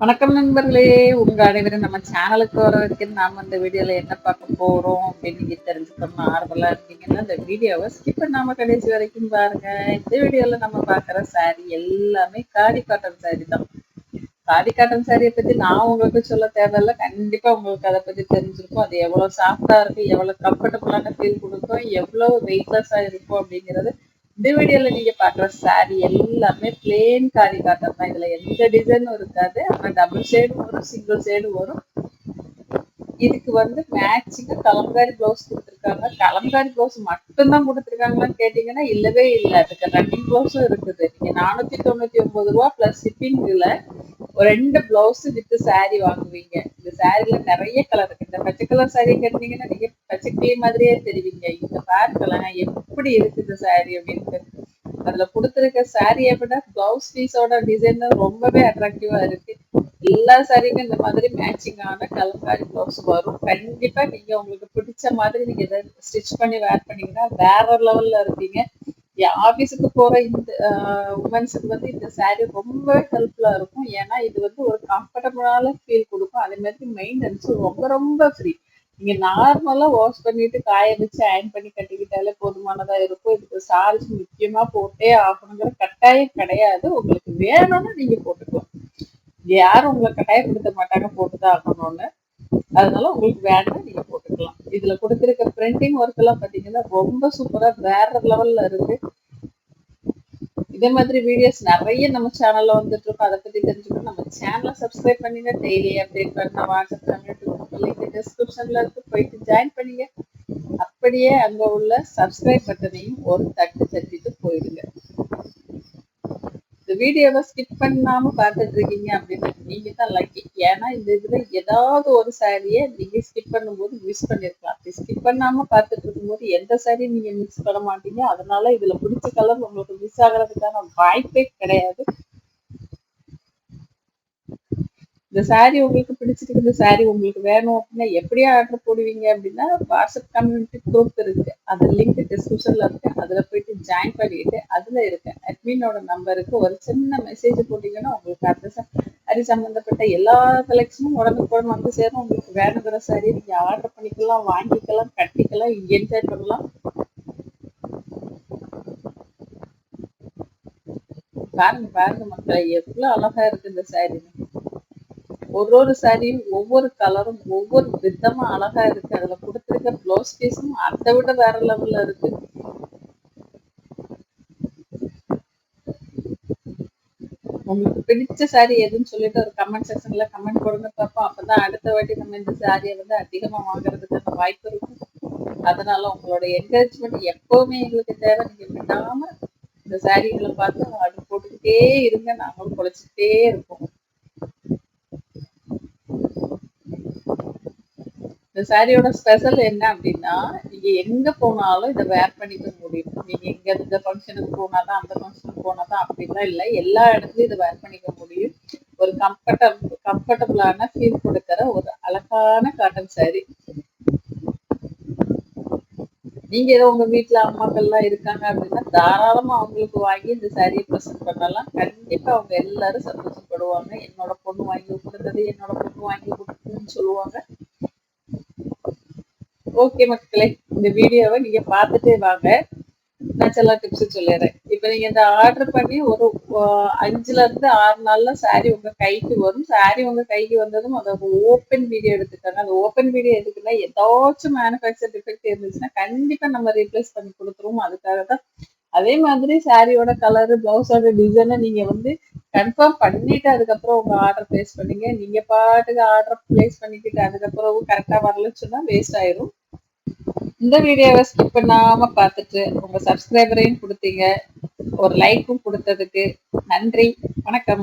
வணக்கம் நண்பர்களே. உங்க அனைவரும் நம்ம சேனலுக்கு வர வரைக்கும் நாம இந்த வீடியோல என்ன பார்க்க போறோம் அப்படின்னு நீங்க தெரிஞ்சுக்கணும் ஆர்வலா இருக்கீங்கன்னா இந்த வீடியோவை ஸ்கிப் பண்ணாம கடைசி வரைக்கும் பாருங்க. இந்த வீடியோல நம்ம பாக்குற சாரி எல்லாமே காடி காட்டன் சாரி தான். காடி காட்டன் சாரியை பத்தி நான் உங்களுக்கு சொல்ல தேவையில்ல. கண்டிப்பா உங்களுக்கு அதை பத்தி தெரிஞ்சிருக்கும். அது எவ்வளவு சாஃப்டா இருக்கும் எவ்வளவு கம்ஃபர்டபுளான ஃபீல் கொடுக்கும் எவ்வளவு வெயிட்லெஸ்ஸா இருக்கும் அப்படிங்கிறது இந்த வீடியோல நீங்க பாக்குற சாரி எல்லாமே பிளேன் காரி காட்டம் தான் இதுல எந்த டிசைனும் இருக்காது. ஆனா டபுள் ஷேடும் வரும் சிங்கிள் ஷேடும் வரும். இதுக்கு வந்து மேட்சிங்க கலம்காரி பிளவுஸ் கொடுத்துருக்காங்க. கலம்காரி பிளவுஸ் மட்டும்தான் கொடுத்துருக்காங்களான்னு கேட்டீங்கன்னா இல்லவே இல்லை. அதுக்கு ரன்னிங் பிளவுஸும் இருக்குது. நீங்க நானூத்தி தொண்ணூத்தி ஒன்பது ரூபா பிளஸ் ஷிப்பிங்ல ரெண்டு பிளவுஸ் வித்து சாரி வாங்குவீங்க. இந்த சாரில நிறைய கலர் இருக்கு. இந்த பச்சை கலர் சாரி கட்டினீங்கன்னா நீங்க பச்சை கிளி மாதிரியே தெரிவிங்க. இந்த பார்க்கலாம் எப்படி இருக்கு இந்த சாரி அப்படின்னு அதுல கொடுத்துருக்க சாரியை விட பிளவுஸ் பீஸோட டிசைன் ரொம்பவே அட்ராக்டிவா இருக்கு. எல்லா சாரிக்கும் இந்த மாதிரி மேட்சிங்கான கலங்காரி பிளவுஸ் வரும். கண்டிப்பா நீங்க உங்களுக்கு பிடிச்ச மாதிரி நீங்க இதை ஸ்டிச் பண்ணி வேர் பண்ணீங்கன்னா வேற லெவல்ல இருப்பீங்க. ஆபீஸுக்கு போற இந்த உமன்ஸுக்கு வந்து இந்த சாரி ரொம்ப ஹெல்ப்ஃபுல்லா இருக்கும். ஏன்னா இது வந்து ஒரு கம்ஃபர்டபுளான ஃபீல் கொடுக்கும். அதே மாதிரி மெயின்டெனன்ஸ் ரொம்ப ரொம்ப ஃப்ரீ நீங்க நார்மலா வாஷ் பண்ணிட்டு காய வச்சு அயன் பண்ணி கட்டிக்கிட்டாலே போதுமானதா இருக்கும். இதுக்கு சார்ஜ் முக்கியமா போட்டே ஆகணுங்கிற கட்டாயம் கிடையாது. உங்களுக்கு வேணும்னு நீங்க போட்டுக்கலாம். யாரும் உங்களை கட்டாயப்படுத்த மாட்டாங்க போட்டுதான் ஆகணும்னு. அதனால உங்களுக்கு வேண்டாம் நீங்க போட்டுக்கலாம். இதுல கொடுத்துருக்க பிரிண்டிங் ஒர்க் எல்லாம் பாத்தீங்கன்னா ரொம்ப சூப்பரா வேற லெவல்ல இருக்கு. இதே மாதிரி வீடியோஸ் நிறைய நம்ம சேனல்ல வந்துட்டு இருக்கோம். அதை பத்தி தெரிஞ்சுக்கணும். நம்ம சேனலை சப்ஸ்கிரைப் பண்ணுங்க டெய்லி அப்டேட் பண்ண வாட்ஸ்அப் லிங்க் டிஸ்கிரிப்ஷன்ல இருக்கு. போயிட்டு ஜாயின் பண்ணுங்க. அப்படியே அங்க உள்ள சப்ஸ்கிரைப் பட்டனையும் ஒரு தட்டு தட்டிட்டு போயிடுங்க. இந்த வீடியோவை ஸ்கிப் பண்ணாம பார்த்துட்டு இருக்கீங்க அப்படின்னு நீங்க தான் லக்கி ஏன்னா இந்த இதுல ஏதாவது ஒரு சாரியை நீங்க ஸ்கிப் பண்ணும்போது மிஸ் பண்ணிருக்கலாம். அப்படி ஸ்கிப் பண்ணாம பார்த்துட்டு இருக்கும்போது எந்த சாரியும் நீங்க மிஸ் பண்ண மாட்டீங்க? அதனால இதுல பிடிச்ச கலர் உங்களுக்கு மிஸ் ஆகிறதுக்கான வாய்ப்பே கிடையாது. இந்த சாரி உங்களுக்கு பிடிச்சிருக்கு இந்த சாரி உங்களுக்கு வேணும் அப்படின்னா எப்படி ஆர்டர் போடுவீங்க அப்படின்னா வாட்ஸ்அப் கம்யூனிட்டி குரூப் இருக்கு. அது லிங்க் டிஸ்கிரிப்ஷன்ல இருக்கு. அதுல போயிட்டு ஜாயின் பண்ணிட்டு அதுல இருக்கு அட்மினோட நம்பருக்கு ஒரு சின்ன மெசேஜ் போட்டீங்கன்னா உங்களுக்கு அட்ரஸ் சாரி சம்பந்தப்பட்ட எல்லா கலெக்ஷனும் உடனுக்குடன் வந்து சேரும். உங்களுக்கு வேணுங்கிற சாரி நீங்க ஆர்டர் பண்ணிக்கலாம் வாங்கிக்கலாம் கட்டிக்கலாம் என்ஜாய் பண்ணலாம். பாருங்க பாருங்க மக்களை எவ்வளவு அழகா இருக்கு இந்த சாரி ஒரு ஒரு சாரியும் ஒவ்வொரு கலரும் ஒவ்வொரு விதமா அழகா இருக்கு. அதுல கொடுத்துருக்க பிளவுஸ் பீஸும் அதை விட வேற லெவல்ல இருக்கு. உங்களுக்கு பிடிச்ச சாரி எதுன்னு சொல்லிட்டு ஒரு கமெண்ட் செக்ஷன்ல கமெண்ட் கொடுங்க பார்ப்போம். அப்பதான் அடுத்த வாட்டி நம்ம இந்த சாரியை வந்து அதிகமா வாங்குறதுக்கான வாய்ப்பு இருக்கும். அதனால உங்களோட என்கரேஜ்மெண்ட் எப்பவுமே எங்களுக்கு தேவை. நீங்க விடாம இந்த சாரிகளை பார்த்து ஆர்டர் போட்டுக்கிட்டே இருங்க. நாங்களும் குழைச்சிக்கிட்டே இருப்போம். இந்த சாரியோட ஸ்பெஷல் என்ன அப்படின்னா நீங்க எங்க போனாலும் இதை வேர் பண்ணிக்க முடியும் நீங்க எங்க இந்த ஃபங்க்ஷனுக்கு போனாதான் அந்த ஃபங்க்ஷனுக்கு போனாதான் அப்படிலாம் இல்லை. எல்லா இடத்துலயும் இதை வேர் பண்ணிக்க முடியும். ஒரு கம்ஃபர்டபுள் கம்ஃபர்டபுளான ஃபீல் கொடுக்கிற ஒரு அழகான காட்டன் சாரி நீங்க ஏதோ உங்க வீட்டுல அம்மாக்கள் எல்லாம் இருக்காங்க அப்படின்னா தாராளமா அவங்களுக்கு வாங்கி இந்த சாரியை ப்ரெசென்ட் பண்ணலாம். கண்டிப்பா அவங்க எல்லாரும் சந்தோஷப்படுவாங்க. என்னோட பொண்ணு வாங்கி கொடுத்தது என்னோட பொண்ணு வாங்கி கொடுத்ததுன்னு சொல்லுவாங்க. ஓகே மக்களே இந்த வீடியோவை நீங்க பார்த்துட்டே வாங்க. நான் சில டிப்ஸ் சொல்லிடுறேன். இப்ப நீங்க இந்த ஆர்டர் பண்ணி ஒரு அஞ்சுல இருந்து ஆறு நாள்ல சாரி உங்க கைக்கு வரும். சாரி உங்க கைக்கு வந்ததும் அதை ஓப்பன் வீடியோ எடுத்துக்காங்க. அந்த ஓப்பன் வீடியோ எதுக்குன்னா ஏதாச்சும் மேனுஃபேக்சர் டிஃபெக்ட் இருந்துச்சுன்னா கண்டிப்பா நம்ம ரீப்ளேஸ் பண்ணி கொடுத்துருவோம். அதுக்காக தான். அதே மாதிரி சாரியோட கலரு பிளவுஸோட டிசைனை நீங்க வந்து கன்ஃபார்ம் பண்ணிட்டு அதுக்கப்புறம் உங்க ஆர்டர் பிளேஸ் பண்ணீங்க. நீங்க பாட்டுக்கு ஆர்டர் பிளேஸ் பண்ணிக்கிட்டு அதுக்கப்புறம் கரெக்டா வரலன்னு சொன்னா வேஸ்ட் ஆயிரும். இந்த வீடியோவை ஸ்கிப் பண்ணாம பார்த்துட்டு உங்க சப்ஸ்கிரைபரையும் கொடுத்தீங்க. ஒரு லைக்கும் கொடுத்ததுக்கு நன்றி. வணக்கம்.